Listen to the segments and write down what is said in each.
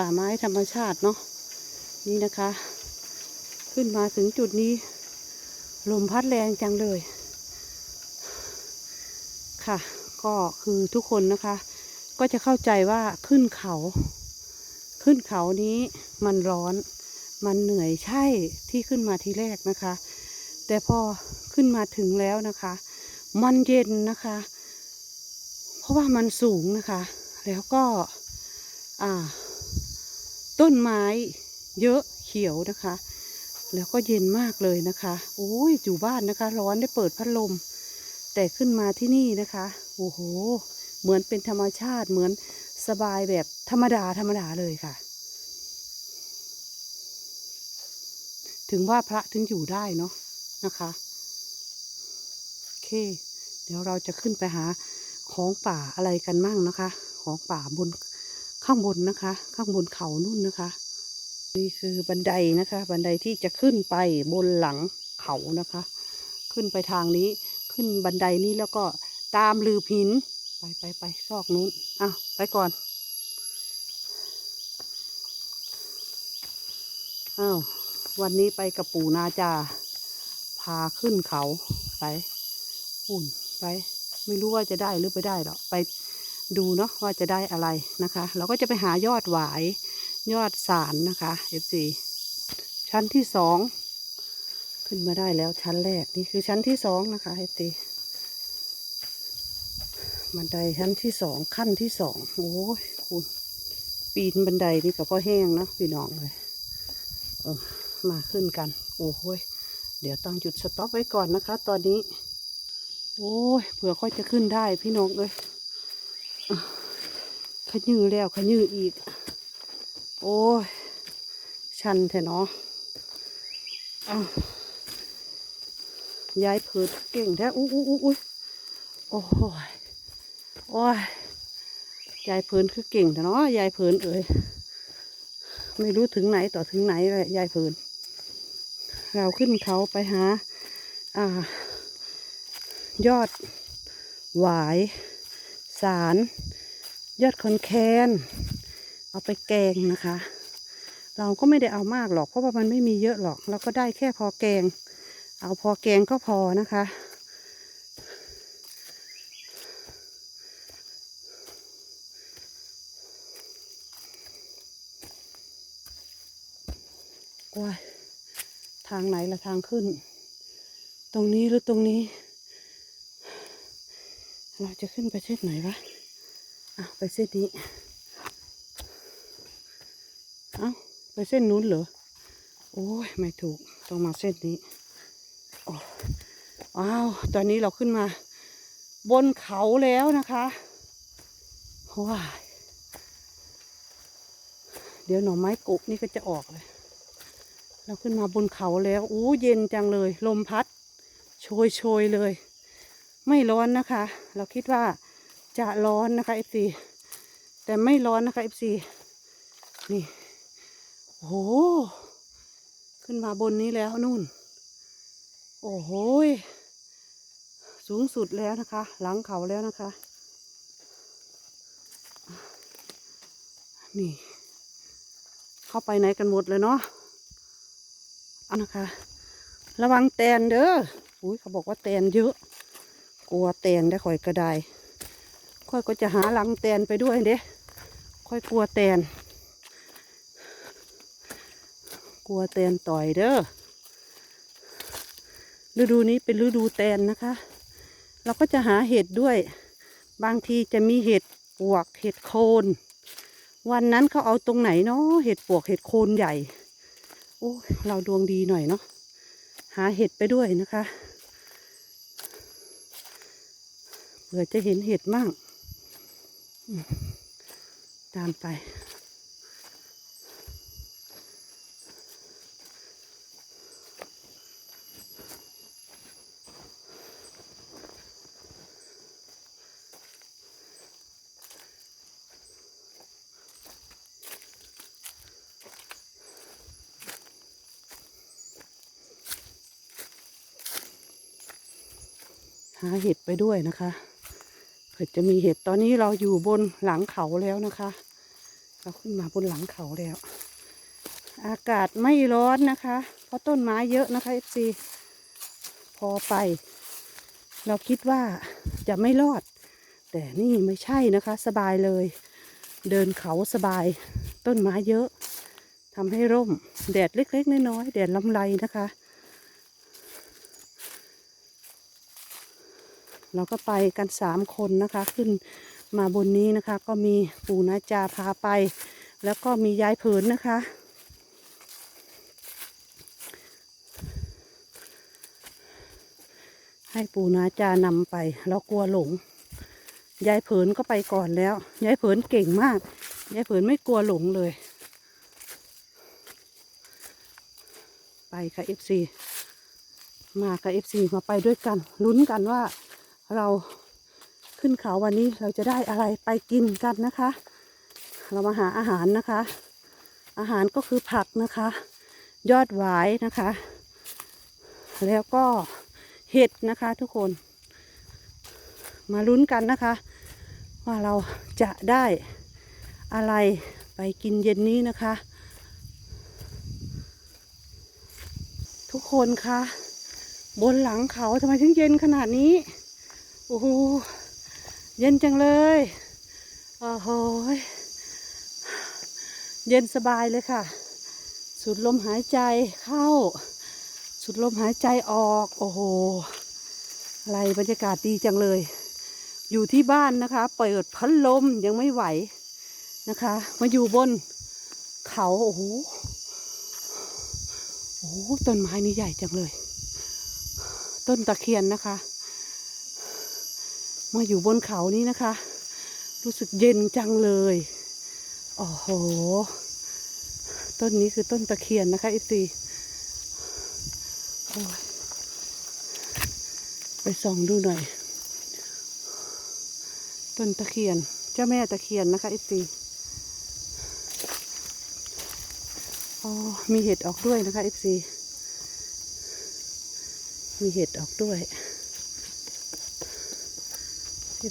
ป่าไม้ธรรมชาติเนาะนี่นะคะ ขึ้นมาถึงจุดนี้ ลมพัดแรงจังเลย ค่ะ ก็คือทุกคนนะคะ ก็จะเข้าใจว่าขึ้นเขา ขึ้นเขานี้มันร้อน มันเหนื่อยใช่ที่ขึ้นมาทีแรกนะคะ แต่พอขึ้นมาถึงแล้วนะคะ มันเย็นนะคะ เพราะว่ามันสูงนะคะ แล้วก็อ่า ต้นไม้เยอะเขียวนะคะ แล้วก็เย็นมากเลยนะคะโอ้ยอยู่บ้านนะคะ ร้อนได้เปิดพัดลม แต่ขึ้นมาที่นี่นะคะโอ้โห เหมือนเป็นธรรมชาติเหมือนสบายแบบธรรมดาธรรมดาเลยค่ะ ถึงว่าพระถึงอยู่ได้เนาะนะคะโอเค เดี๋ยวเราจะขึ้นไปหาของป่าอะไรกันมั่งนะคะ ของป่าบน ข้างบนนะคะ ข้างบนเขานู่นนะคะ นี่คือบันไดนะคะ บันไดที่จะขึ้นไปบนหลังเขานะคะ ขึ้นไปทางนี้ขึ้นบันไดนี้แล้วก็ตามลือหินไปไปไปซอกนู้นอ้าวไปก่อนอ้าววันนี้ไปกับปู่นาจา พาขึ้นเขาไปหุ่นไป ไม่รู้ว่าจะได้หรือไม่ได้หรอกไป ดูเนาะว่าจะได้อะไรนะคะ เราก็จะไปหายอดหวายยอดสารนะคะ F4 ชั้นที่สองขึ้นมาได้แล้วชั้นแรกนี่คือชั้นที่สองนะคะ F4 บันไดชั้นที่สองขั้นที่สองโอ้ยคุณปีนบันไดนี่กับพ่อแห้งนะพี่น้องเลยเออมาขึ้นกัน โอ้โหยเดี๋ยวต้องหยุดสต็อปไว้ก่อนนะคะ ตอนนี้ โอ้ยเผื่อค่อยจะขึ้นได้พี่น้องเลย ขยือแล้วขยืออีก โอ้ย ชันแท้เนาะอ้าวยายเผิดเก่งแท้อู้อู้อู้อู้โอ้ย โอ้ยยายเผินคือเก่งแต่เนาะยายเผินเอ่ยไม่รู้ถึงไหนต่อถึงไหนเลยยายเผินเราขึ้นเขาไปหา อ่า ยอดหวาย สาร ยอดคอนแคนเอาไปแกงนะคะ เราก็ไม่ได้เอามากหรอกเพราะว่ามันไม่มีเยอะหรอก เราก็ได้แค่พอแกง เอาพอแกงก็พอนะคะ ว้ายทางไหนละทางขึ้น ตรงนี้หรือตรงนี้ เราจะขึ้นไปเส้นไหนวะ อะไปเส้นนี้ เอ้าไปเส้นนู้นเหรอ โอ้ย ไม่ถูก ต้องมาเส้นนี้โอ้อ้าว ตอนนี้เราขึ้นมา บนเขาแล้วนะคะว้าเดี๋ยวหน่อไม้กุนี่ก็จะออกเลย เราขึ้นมาบนเขาแล้ว อู้เย็นจังเลย ลมพัด โชยโชยเลย ไม่ร้อนนะคะ เราคิดว่า จะร้อนนะคะ FC แต่ไม่ร้อนนะคะ FC นี่โอ้โหขึ้นมาบนนี้แล้วนู่น โอ้โหสูงสุดแล้วนะคะ หลังเขาแล้วนะคะ นี่ เข้าไปไหนกันหมดเลยเนาะเอานะคะ ระวังแตนเด้ออุ้ยเขาบอกว่าแตนเยอะ กลัวแตนได้ข่อยกระได ค่อยก็จะหาหลังแตนไปด้วยเด้ค่อยกลัวแตน กลัวแตนต่อยเด้อ ฤดูนี้เป็นฤดูแตนนะคะ เราก็จะหาเห็ดด้วย บางทีจะมีเห็ดปวกเห็ดโคน วันนั้นเขาเอาตรงไหนเนาะเห็ดปวกเห็ดโคนใหญ่ โอ้เราดวงดีหน่อยเนาะ หาเห็ดไปด้วยนะคะ เผื่อจะเห็นเห็ดมั่ง ตามไปหาเห็ดไปด้วยนะคะ เผื่อจะมีเห็ดตอนนี้เราอยู่บนหลังเขาแล้วนะคะ เราขึ้นมาบนหลังเขาแล้ว อากาศไม่ร้อนนะคะ เพราะต้นไม้เยอะนะคะเอฟซีพอไป เราคิดว่าจะไม่รอด แต่นี่ไม่ใช่นะคะ สบายเลย เดินเขาสบาย ต้นไม้เยอะทำให้ร่ม แดดเล็กๆน้อยๆแดดลำไรนะคะ เราก็ไปกันสามคนนะคะ ขึ้นมาบนนี้นะคะ ก็มีปู่นาจาพาไป แล้วก็มียายเผินนะคะ ให้ปู่นาจานำไปเรากลัวหลงยายเผินก็ไปก่อนแล้วยายเผินเก่งมากยายเผินไม่กลัวหลงเลย ไปค่ะเอฟซีมาค่ะเอฟซีมาไปด้วยกันลุ้นกันว่า เราขึ้นเขาวันนี้เราจะได้อะไรไปกินกันนะคะ เรามาหาอาหารนะคะ อาหารก็คือผักนะคะ ยอดหวายนะคะ แล้วก็เห็ดนะคะทุกคน มาลุ้นกันนะคะ ว่าเราจะได้อะไรไปกินเย็นนี้นะคะ ทุกคนคะบนหลังเขาทำไมถึงเย็นขนาดนี้ โอ้โหเย็นจังเลยโอ้โหเย็นสบายเลยค่ะสูดลมหายใจเข้าสูดลมหายใจออก โอ้โห อะไรบรรยากาศดีจังเลย อยู่ที่บ้านนะคะ เปิดพัดลมยังไม่ไหวนะคะ มาอยู่บนเขา โอ้โห โอ้โหต้นไม้นี่ใหญ่จังเลย ต้นตะเคียนนะคะ มาอยู่บนเขานี้นะคะ รู้สึกเย็นจังเลยโอ้โห ต้นนี้คือต้นตะเคียนนะคะอีซีไปส่องดูหน่อย ต้นตะเคียน เจ้าแม่ตะเคียนนะคะอีซีอ๋อมีเห็ดออกด้วยนะคะอีซีมีเห็ดออกด้วย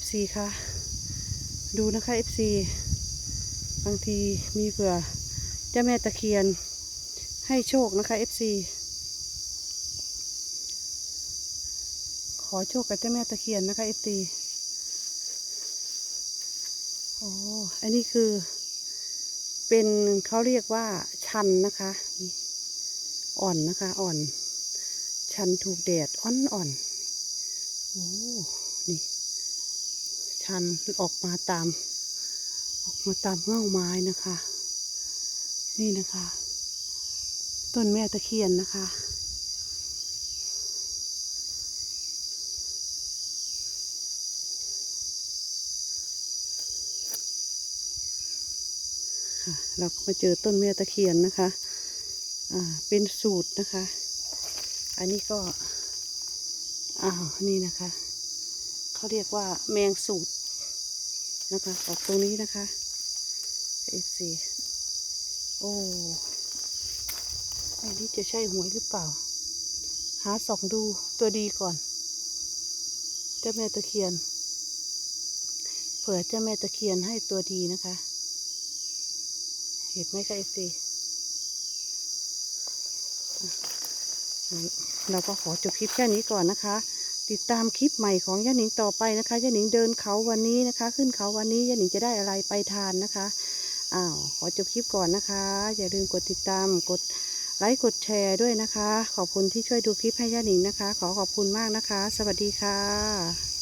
FC คะดูนะคะ FC บางทีมีเผื่อเจ้าแม่ตะเคียนให้โชคนะคะ FC ขอโชคกับเจ้าแม่ตะเคียนนะคะ FC โอ้อันนี้คือ เป็นเขาเรียกว่าชันนะคะอ่อนนะคะ อ่อน ชันถูกแดดอ่อนอ่อนโอ้นี่ ชันออกมาตาม ออกมาตามเง่าไม้นะคะ นี่นะคะ ต้นแม่ตะเคียนนะคะค่ะเราก็มาเจอต้นแม่ตะเคียนนะคะ อ่า เป็นสูตรนะคะ อันนี้ก็อ้าวนี่นะคะ เขาเรียกว่าแมงสูตร นะคะ ออกตรงนี้นะคะเอซีโอ้อันนี้จะใช่หวยหรือเปล่า หาสองดูตัวดีก่อน เจ้าแม่ตะเคียน เผื่อเจ้าแม่ตะเคียนให้ตัวดีนะคะ เห็นไหมคะเอฟซีเราก็ขอจบคลิปแค่นี้ก่อนนะคะ ติดตามคลิปใหม่ของย่าหนิงต่อไปนะคะย่าหนิงเดินเขาวันนี้นะคะ ขึ้นเขาวันนี้ย่าหนิงจะได้อะไรไปทานนะคะอ้าวขอจบคลิปก่อนนะคะ อย่าลืมกดติดตามกดไลค์กดแชร์ด้วยนะคะ ขอบคุณที่ช่วยดูคลิปให้ย่าหนิงนะคะ ขอขอบคุณมากนะคะ สวัสดีค่ะ